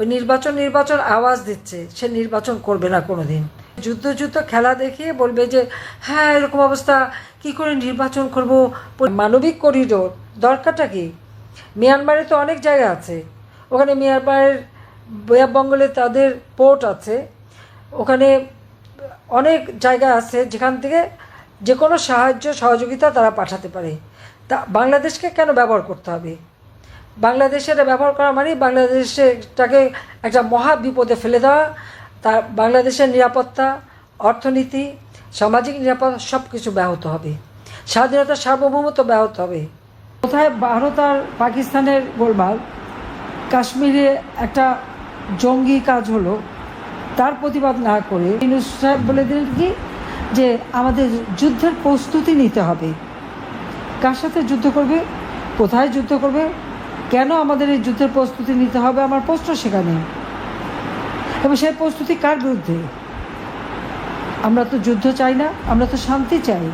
ওই নির্বাচন নির্বাচন আওয়াজ দিচ্ছে, সে নির্বাচন করবে না কোনো দিন যুদ্ধ যুদ্ধ খেলা দেখিয়ে বলবে যে হ্যাঁ এরকম অবস্থা, কি করে নির্বাচন করব? মানবিক করিডোর দরকারটা কি? মিয়ানমারে তো অনেক জায়গা আছে। ওখানে মিয়ানমারের বঙ্গলে তাদের পোর্ট আছে। ওখানে অনেক জায়গা আছে যেখান থেকে যে কোনো সাহায্য, সহযোগিতা তারা পাঠাতে পারে। তা বাংলাদেশকে কেন ব্যবহার করতে হবে? বাংলাদেশে এটা ব্যবহার করা মানে বাংলাদেশটাকে একটা মহা বিপদে ফেলে দেওয়া, তার বাংলাদেশের নিরাপত্তা, অর্থনীতি, সামাজিক নিরাপত্তা সব কিছু ব্যাহত হবে। স্বাধীনতা সার্বভৌমত্ব ব্যাহত হবে। কোথায় ভারত আর পাকিস্তানের গোলমাল? কাশ্মীরে একটা জঙ্গি কাজ হলো, তার প্রতিবাদ না করে ইউনুস সাহেব বলে দিলেন কি, যে আমাদের যুদ্ধের প্রস্তুতি নিতে হবে। কার সাথে যুদ্ধ করবে? কোথায় যুদ্ধ করবে? কেন আমাদের এই যুদ্ধের প্রস্তুতি নিতে হবে? আমার প্রশ্ন সেখানে। এবং সেই প্রস্তুতি কার বিরুদ্ধে? আমরা তো যুদ্ধ চাই না, আমরা তো শান্তি চাই।